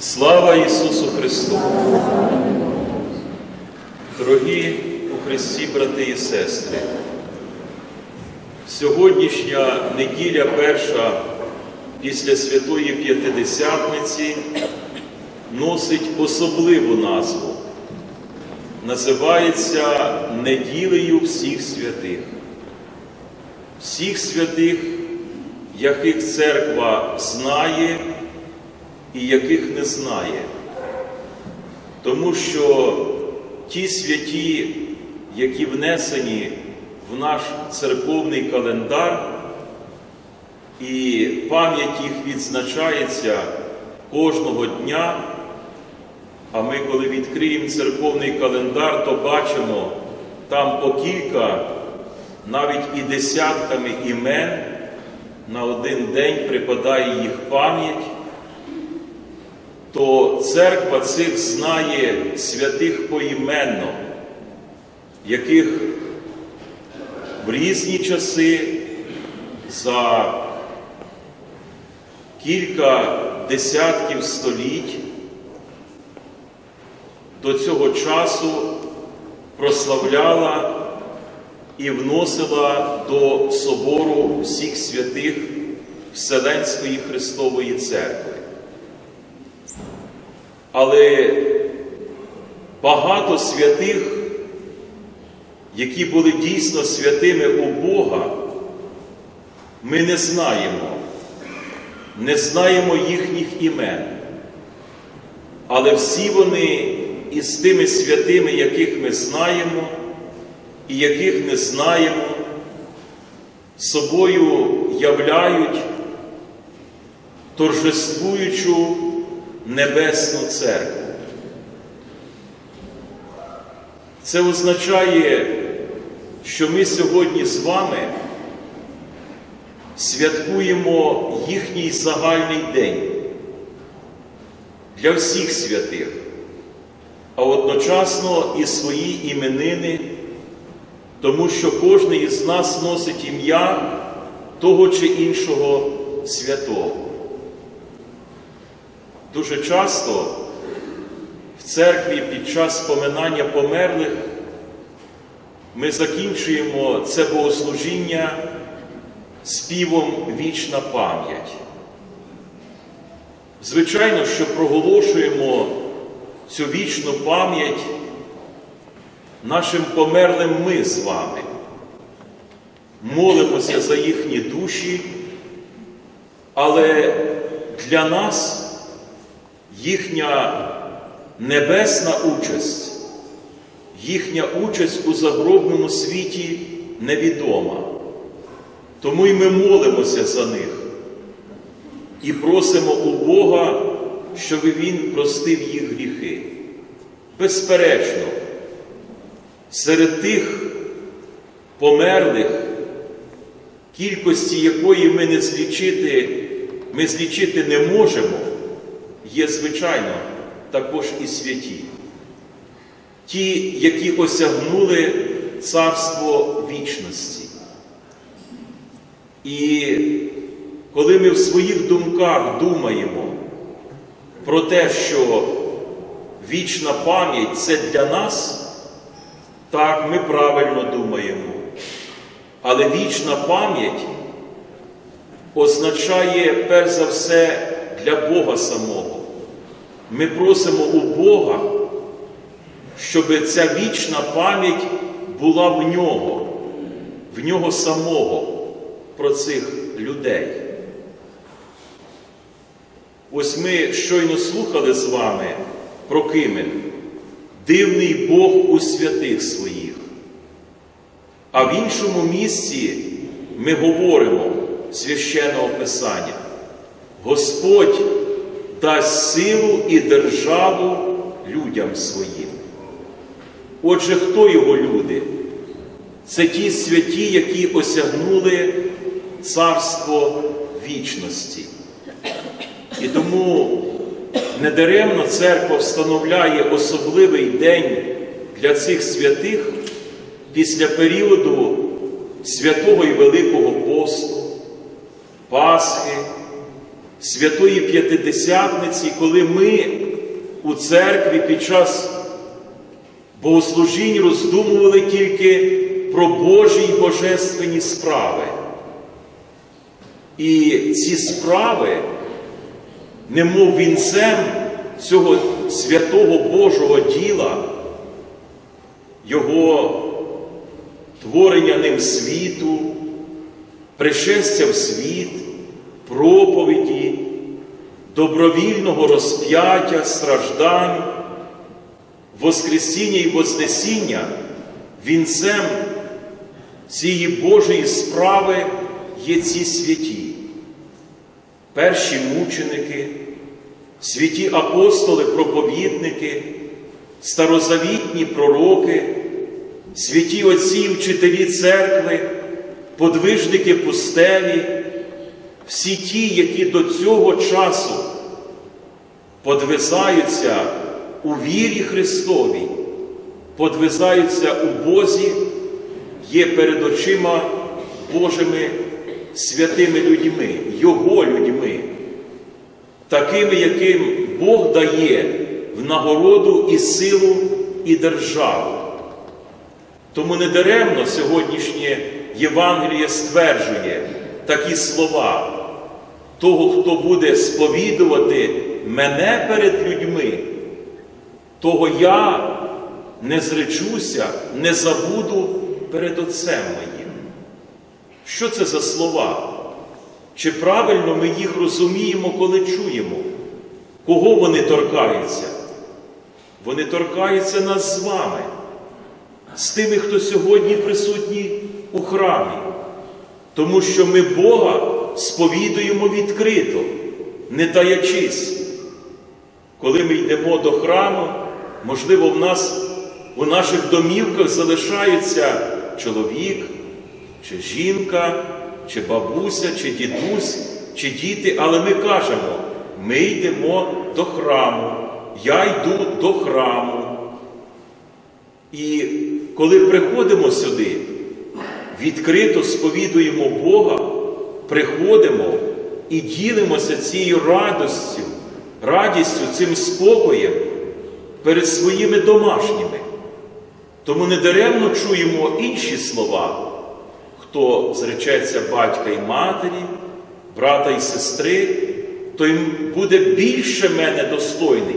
Слава Ісусу Христу! Дорогі у Христі, брати і сестри, сьогоднішня неділя перша після Святої П'ятидесятниці носить особливу назву. Називається неділею всіх святих. Всіх святих, яких церква знає і яких не знає. Тому що ті святі, які внесені в наш церковний календар, і пам'ять їх відзначається кожного дня. А ми, коли відкриємо церковний календар, то бачимо там по кілька, навіть і десятками імен на один день припадає їх пам'ять, то церква цих знає святих поіменно, яких в різні часи за кілька десятків століть до цього часу прославляла і вносила до собору всіх святих Вселенської Христової Церкви. Але багато святих, які були дійсно святими у Бога, ми не знаємо, не знаємо їхніх імен. Але всі вони із тими святими, яких ми знаємо і яких не знаємо, собою являють торжествуючу Небесну Церкву. Це означає, що ми сьогодні з вами святкуємо їхній загальний день для всіх святих, а одночасно і свої іменини, тому що кожен із нас носить ім'я того чи іншого святого. Дуже часто в церкві під час поминання померлих ми закінчуємо це богослужіння співом вічна пам'ять. Звичайно, що проголошуємо цю вічну пам'ять нашим померлим ми з вами, молимося за їхні душі, але для нас їхня небесна участь, їхня участь у загробному світі невідома. Тому й ми молимося за них і просимо у Бога, щоб Він простив їх гріхи. Безперечно, серед тих померлих, кількості якої ми не злічити, ми злічити не можемо, є, звичайно, також і святі. Ті, які осягнули царство вічності. І коли ми в своїх думках думаємо про те, що вічна пам'ять це для нас, так ми правильно думаємо. Але вічна пам'ять означає перш за все для Бога самого. Ми просимо у Бога, щоб ця вічна пам'ять була в нього, в нього самого про цих людей. Ось ми щойно слухали з вами про Кимен, дивний Бог у святих своїх. А в іншому місці ми говоримо священного Писання. Господь дасть силу і державу людям своїм. Отже, хто його люди? Це ті святі, які осягнули царство вічності. І тому недаремно церква встановляє особливий день для цих святих після періоду святого і Великого посту, Пасхи, Святої П'ятидесятниці, коли ми у церкві під час богослужінь роздумували тільки про Божі й божественні справи. І ці справи, немов вінцем цього святого Божого діла, Його творення ним світу, пришестя в світ, проповіді, добровільного розп'яття, страждань, Воскресіння і Вознесіння вінцем цієї Божої справи є ці святі, перші мученики, святі апостоли, проповідники, старозавітні пророки, святі отці і вчителі церкви, подвижники пустелі, всі ті, які до цього часу подвизаються у вірі Христовій, подвизаються у Бозі, є перед очима Божими святими людьми, Його людьми, такими, яким Бог дає в нагороду і силу, і державу. Тому недаремно сьогоднішнє Євангеліє стверджує такі слова. Того, хто буде сповідувати мене перед людьми, того я не зречуся, не забуду перед Отцем моїм. Що це за слова? Чи правильно ми їх розуміємо, коли чуємо? Кого вони торкаються? Вони торкаються нас з вами, з тими, хто сьогодні присутні у храмі, тому що ми Бога сповідуємо відкрито, не таячись. Коли ми йдемо до храму, можливо, в нас у наших домівках залишається чоловік, чи жінка, чи бабуся, чи дідусь, чи діти, але ми кажемо, ми йдемо до храму, я йду до храму. І коли приходимо сюди, відкрито сповідуємо Бога, приходимо і ділимося цією радістю, радістю, цим спокоєм перед своїми домашніми. Тому недаремно чуємо інші слова, хто зречеться батька і матері, брата і сестри, той буде більше мене достойний,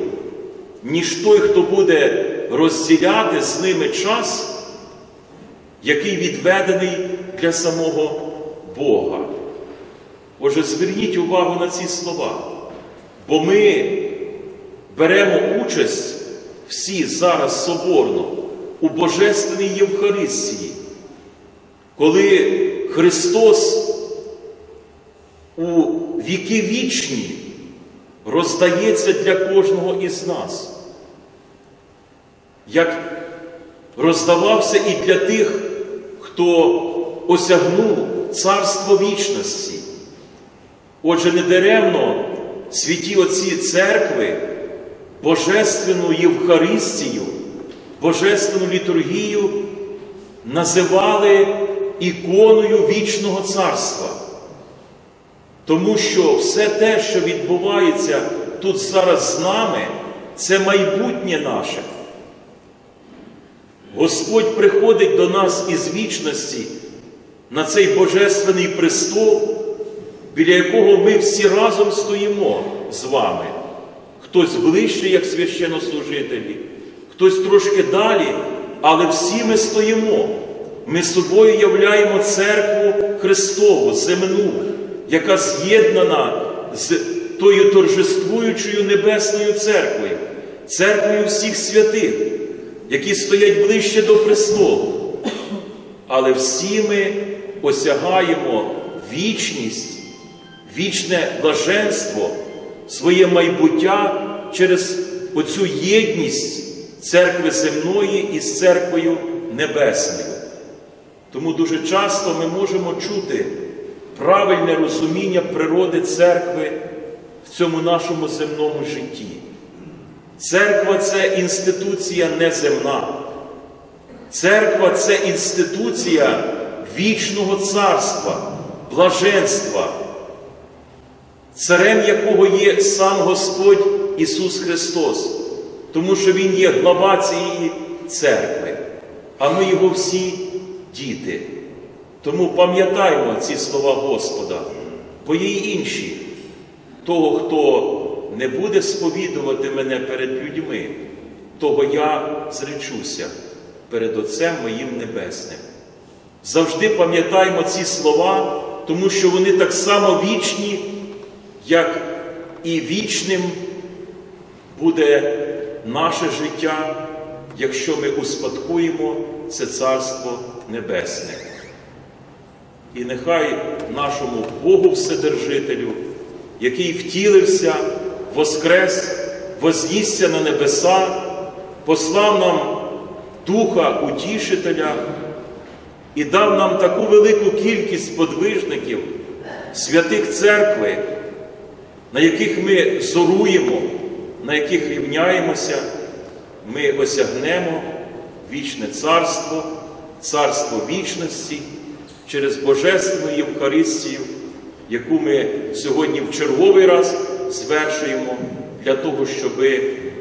ніж той, хто буде розділяти з ними час, який відведений для самого Бога. Отже, зверніть увагу на ці слова, бо ми беремо участь всі зараз соборно у Божественній Євхаристії, коли Христос у віки вічні роздається для кожного із нас, як роздавався і для тих, хто осягнув царство вічності. Отже, недаремно святі отці церкви Божественну Євхаристію, Божественну літургію називали іконою вічного царства. Тому що все те, що відбувається тут зараз з нами, це майбутнє наше. Господь приходить до нас із вічності на цей Божественний престол, біля якого ми всі разом стоїмо з вами. Хтось ближче, як священнослужителі, хтось трошки далі, але всі ми стоїмо. Ми собою являємо церкву Христову, земну, яка з'єднана з тою торжествуючою Небесною церквою, церквою всіх святих, які стоять ближче до престолу. Але всі ми осягаємо вічність, вічне блаженство, своє майбуття через оцю єдність церкви земної із церквою небесною. Тому дуже часто ми можемо чути правильне розуміння природи церкви в цьому нашому земному житті. Церква це інституція неземна. Церква це інституція вічного царства, блаженства. царем якого є сам Господь Ісус Христос, тому що Він є глава цієї церкви, а ми Його всі діти. Тому пам'ятаймо ці слова Господа, бо є й інші. Того, хто не буде сповідувати мене перед людьми, того я зречуся перед Отцем моїм Небесним. Завжди пам'ятаймо ці слова, тому що вони так само вічні, як і вічним буде наше життя, якщо ми успадкуємо це Царство Небесне. І нехай нашому Богу Вседержителю, який втілився, воскрес, вознісся на небеса, послав нам Духа Утішителя і дав нам таку велику кількість подвижників, святих церкви, на яких ми зоруємо, на яких рівняємося, ми осягнемо вічне царство, царство вічності через Божественну Євхаристію, яку ми сьогодні в черговий раз звершуємо для того, щоб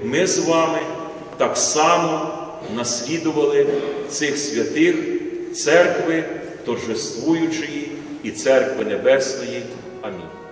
ми з вами так само наслідували цих святих церкви торжествуючої і церкви Небесної. Амінь.